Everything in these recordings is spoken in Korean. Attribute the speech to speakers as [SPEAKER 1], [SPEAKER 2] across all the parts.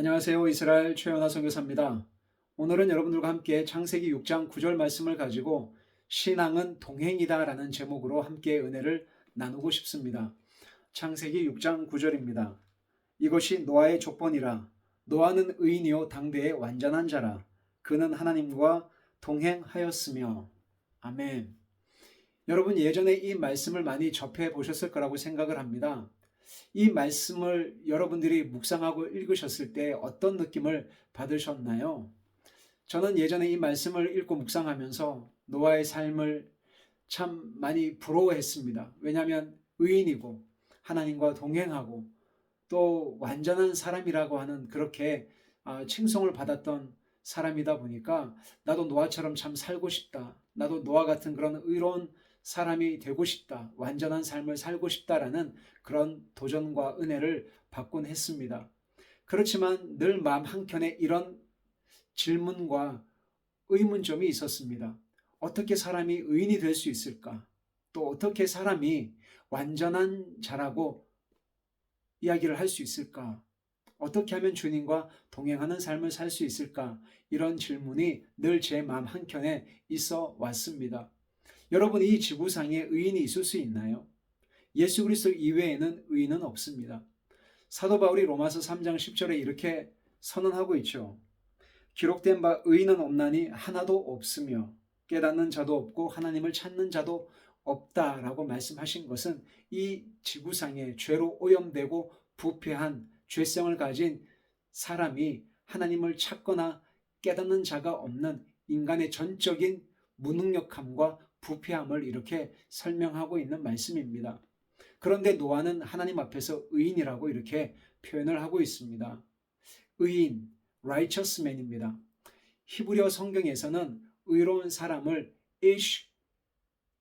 [SPEAKER 1] 안녕하세요. 이스라엘 최연아 선교사입니다. 오늘은 여러분들과 함께 창세기 6장 9절 말씀을 가지고 신앙은 동행이다라는 제목으로 함께 은혜를 나누고 싶습니다. 창세기 6장 9절입니다. 이것이 노아의 족본이라 노아는 의인이요 당대의 완전한 자라 그는 하나님과 동행하였으며 아멘. 여러분 예전에 이 말씀을 많이 접해 보셨을 거라고 생각을 합니다. 이 말씀을 여러분들이 묵상하고 읽으셨을 때 어떤 느낌을 받으셨나요? 저는 예전에 이 말씀을 읽고 묵상하면서 노아의 삶을 참 많이 부러워했습니다. 왜냐하면 의인이고 하나님과 동행하고 또 완전한 사람이라고 하는 그렇게 아, 칭송을 받았던 사람이다 보니까 나도 노아처럼 참 살고 싶다. 나도 노아 같은 그런 의로운 사람이 되고 싶다. 완전한 삶을 살고 싶다라는 그런 도전과 은혜를 받곤 했습니다. 그렇지만 늘 마음 한켠에 이런 질문과 의문점이 있었습니다. 어떻게 사람이 의인이 될 수 있을까? 또 어떻게 사람이 완전한 자라고 이야기를 할 수 있을까? 어떻게 하면 주님과 동행하는 삶을 살 수 있을까? 이런 질문이 늘 제 마음 한켠에 있어 왔습니다. 여러분 이 지구상에 의인이 있을 수 있나요? 예수 그리스도 이외에는 의인은 없습니다. 사도 바울이 로마서 3장 10절에 이렇게 선언하고 있죠. 기록된 바 의인은 없나니 하나도 없으며 깨닫는 자도 없고 하나님을 찾는 자도 없다라고 말씀하신 것은 이 지구상에 죄로 오염되고 부패한 죄성을 가진 사람이 하나님을 찾거나 깨닫는 자가 없는 인간의 전적인 무능력함과 부패함을 이렇게 설명하고 있는 말씀입니다. 그런데 노아는 하나님 앞에서 의인이라고 이렇게 표현을 하고 있습니다. 의인, righteous man입니다. 히브리어 성경에서는 의로운 사람을 ish,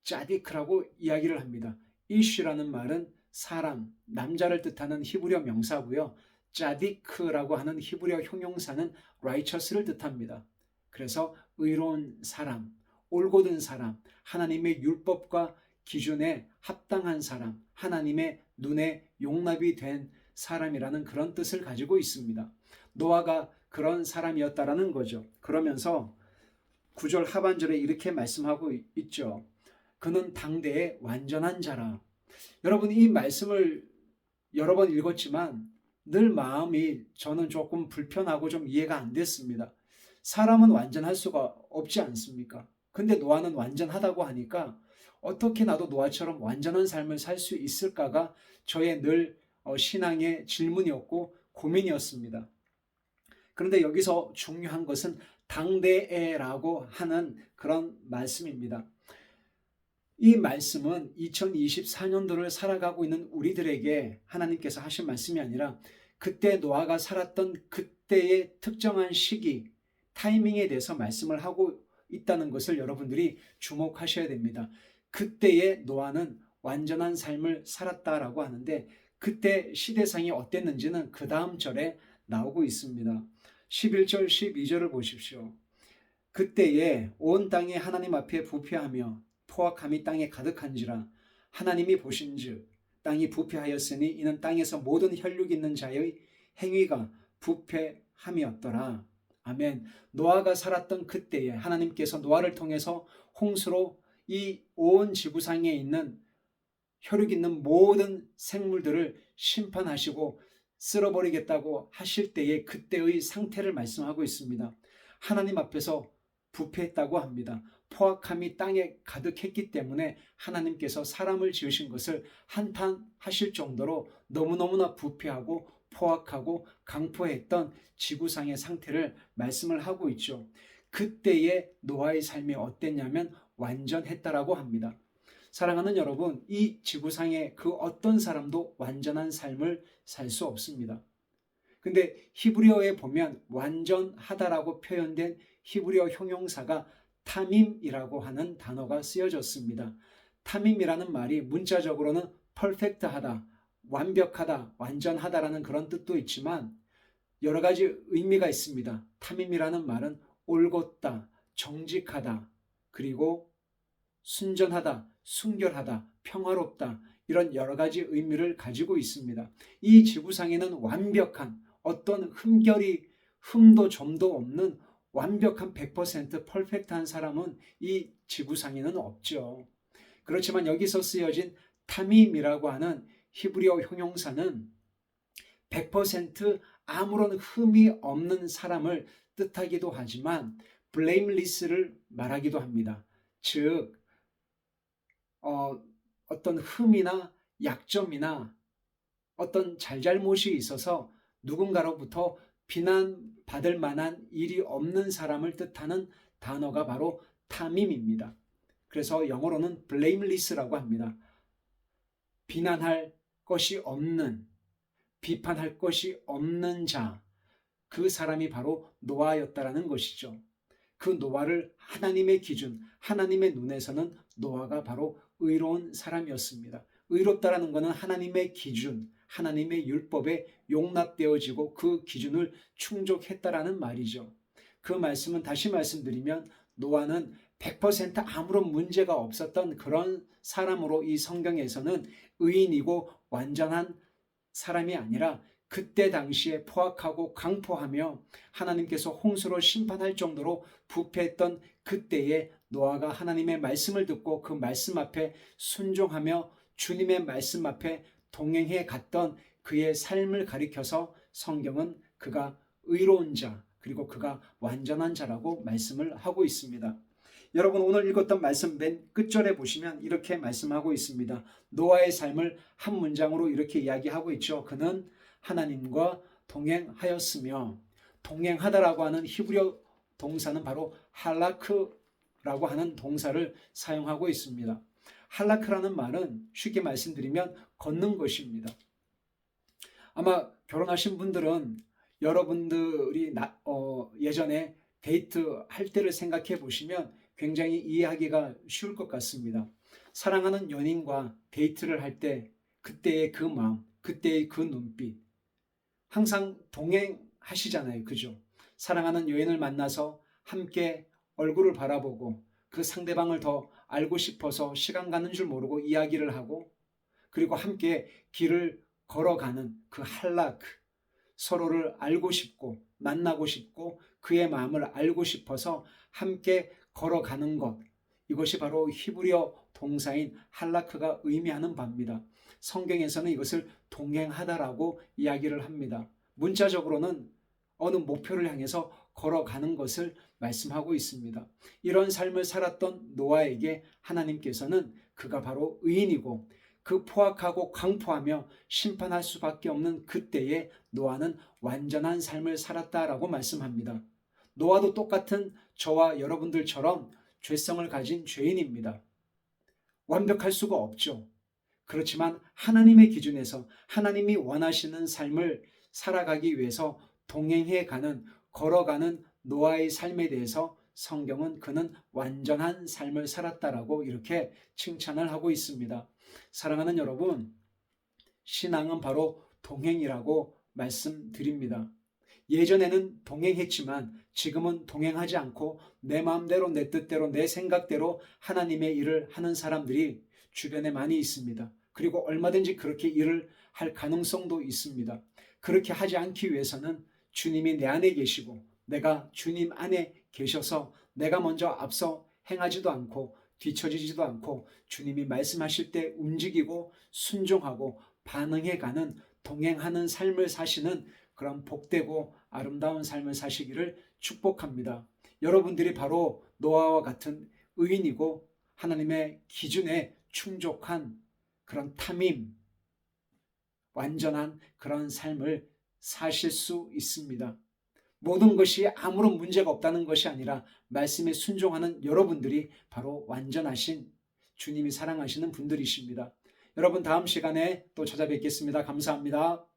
[SPEAKER 1] 자디크라고 이야기를 합니다. ish라는 말은 사람, 남자를 뜻하는 히브리어 명사고요. 자디크라고 하는 히브리어 형용사는 righteous를 뜻합니다. 그래서 의로운 사람, 올곧은 사람, 하나님의 율법과 기준에 합당한 사람, 하나님의 눈에 용납이 된 사람이라는 그런 뜻을 가지고 있습니다. 노아가 그런 사람이었다라는 거죠. 그러면서 9절 하반절에 이렇게 말씀하고 있죠. 그는 당대의 완전한 자라. 여러분 이 말씀을 여러 번 읽었지만 늘 마음이 저는 조금 불편하고 좀 이해가 안 됐습니다. 사람은 완전할 수가 없지 않습니까? 근데 노아는 완전하다고 하니까 어떻게 나도 노아처럼 완전한 삶을 살 수 있을까가 저의 늘 어, 신앙의 질문이었고 고민이었습니다. 그런데 여기서 중요한 것은 당대에라고 하는 그런 말씀입니다. 이 말씀은 2024년도를 살아가고 있는 우리들에게 하나님께서 하신 말씀이 아니라 그때 노아가 살았던 그때의 특정한 시기, 타이밍에 대해서 말씀을 하고 있다는 것을 여러분들이 주목하셔야 됩니다. 그때의 노아는 완전한 삶을 살았다라고 하는데 그때 시대상이 어땠는지는 그 다음 절에 나오고 있습니다. 11절, 12절을 보십시오. 그때에 온 땅이 하나님 앞에 부패하며 포악함이 땅에 가득한지라 하나님이 보신즉 땅이 부패하였으니 이는 땅에서 모든 혈육 있는 자의 행위가 부패함이었더라. 아멘. 노아가 살았던 그때에 하나님께서 노아를 통해서 홍수로 이 온 지구상에 있는 혈육 있는 모든 생물들을 심판하시고 쓸어버리겠다고 하실 때의 그때의 상태를 말씀하고 있습니다. 하나님 앞에서 부패했다고 합니다. 포악함이 땅에 가득했기 때문에 하나님께서 사람을 지으신 것을 한탄하실 정도로 너무너무나 부패하고 포악하고 강포했던 지구상의 상태를 말씀을 하고 있죠. 그때의 노아의 삶이 어땠냐면 완전했다라고 합니다. 사랑하는 여러분, 이 지구상의 그 어떤 사람도 완전한 삶을 살 수 없습니다. 근데 히브리어에 보면 완전하다라고 표현된 히브리어 형용사가 타밈이라고 하는 단어가 쓰여졌습니다. 타밈이라는 말이 문자적으로는 퍼펙트하다, 완벽하다, 완전하다라는 그런 뜻도 있지만 여러 가지 의미가 있습니다. 타밈이라는 말은 올곧다, 정직하다, 그리고 순전하다, 순결하다, 평화롭다 이런 여러 가지 의미를 가지고 있습니다. 이 지구상에는 완벽한 어떤 흠결이 흠도 점도 없는 완벽한 100% 퍼펙트한 사람은 이 지구상에는 없죠. 그렇지만 여기서 쓰여진 타밈이라고 하는 히브리어 형용사는 100% 아무런 흠이 없는 사람을 뜻하기도 하지만 blameless를 말하기도 합니다. 즉 어, 어떤 흠이나 약점이나 어떤 잘잘못이 있어서 누군가로부터 비난받을 만한 일이 없는 사람을 뜻하는 단어가 바로 타밈입니다. 그래서 영어로는 blameless라고 합니다. 비난할 것이 없는, 비판할 것이 없는 자, 그 사람이 바로 노아였다라는 것이죠. 그 노아를 하나님의 기준, 하나님의 눈에서는 노아가 바로 의로운 사람이었습니다. 의롭다라는 것은 하나님의 기준, 하나님의 율법에 용납되어지고 그 기준을 충족했다라는 말이죠. 그 말씀은 다시 말씀드리면 노아는 100% 아무런 문제가 없었던 그런 사람으로 이 성경에서는 의인이고 완전한 사람이 아니라 그때 당시에 포악하고 강포하며 하나님께서 홍수로 심판할 정도로 부패했던 그때에 노아가 하나님의 말씀을 듣고 그 말씀 앞에 순종하며 주님의 말씀 앞에 동행해 갔던 그의 삶을 가리켜서 성경은 그가 의로운 자 그리고 그가 완전한 자라고 말씀을 하고 있습니다. 여러분 오늘 읽었던 말씀 맨 끝절에 보시면 이렇게 말씀하고 있습니다. 노아의 삶을 한 문장으로 이렇게 이야기하고 있죠. 그는 하나님과 동행하였으며 동행하다라고 하는 히브리어 동사는 바로 할라크라고 하는 동사를 사용하고 있습니다. 할라크라는 말은 쉽게 말씀드리면 걷는 것입니다. 아마 결혼하신 분들은 여러분들이 나, 어, 예전에 데이트 할 때를 생각해 보시면 굉장히 이해하기가 쉬울 것 같습니다. 사랑하는 연인과 데이트를 할 때 그때의 그 마음, 그때의 그 눈빛 항상 동행하시잖아요. 그죠? 사랑하는 여인을 만나서 함께 얼굴을 바라보고 그 상대방을 더 알고 싶어서 시간 가는 줄 모르고 이야기를 하고 그리고 함께 길을 걸어가는 그 한락 서로를 알고 싶고 만나고 싶고 그의 마음을 알고 싶어서 함께 걸어가는 것 이것이 바로 히브리어 동사인 할라크가 의미하는 바입니다. 성경에서는 이것을 동행하다라고 이야기를 합니다. 문자적으로는 어느 목표를 향해서 걸어가는 것을 말씀하고 있습니다. 이런 삶을 살았던 노아에게 하나님께서는 그가 바로 의인이고 그 포악하고 강포하며 심판할 수밖에 없는 그때에 노아는 완전한 삶을 살았다라고 말씀합니다. 노아도 똑같은 저와 여러분들처럼 죄성을 가진 죄인입니다. 완벽할 수가 없죠. 그렇지만 하나님의 기준에서 하나님이 원하시는 삶을 살아가기 위해서 동행해 가는, 걸어가는 노아의 삶에 대해서 성경은 그는 완전한 삶을 살았다라고 이렇게 칭찬을 하고 있습니다. 사랑하는 여러분, 신앙은 바로 동행이라고 말씀드립니다. 예전에는 동행했지만 지금은 동행하지 않고 내 마음대로 내 뜻대로 내 생각대로 하나님의 일을 하는 사람들이 주변에 많이 있습니다. 그리고 얼마든지 그렇게 일을 할 가능성도 있습니다. 그렇게 하지 않기 위해서는 주님이 내 안에 계시고 내가 주님 안에 계셔서 내가 먼저 앞서 행하지도 않고 뒤처지지도 않고 주님이 말씀하실 때 움직이고 순종하고 반응해 가는 동행하는 삶을 사시는 그런 복되고 아름다운 삶을 사시기를 축복합니다. 여러분들이 바로 노아와 같은 의인이고 하나님의 기준에 충족한 그런 탐임, 완전한 그런 삶을 사실 수 있습니다. 모든 것이 아무런 문제가 없다는 것이 아니라 말씀에 순종하는 여러분들이 바로 완전하신 주님이 사랑하시는 분들이십니다. 여러분 다음 시간에 또 찾아뵙겠습니다. 감사합니다.